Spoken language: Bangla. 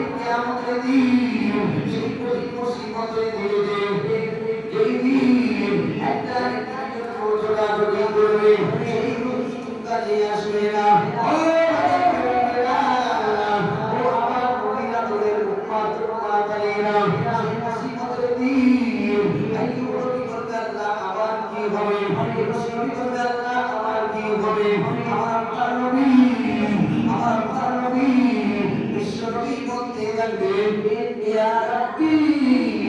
সেই কেয়ামতের দিন সেই কঠিন মুসিবতের দিনে এই দিন একটা ছোটাছুটি করবে সেই কাজে আবার কি হবে يا ربي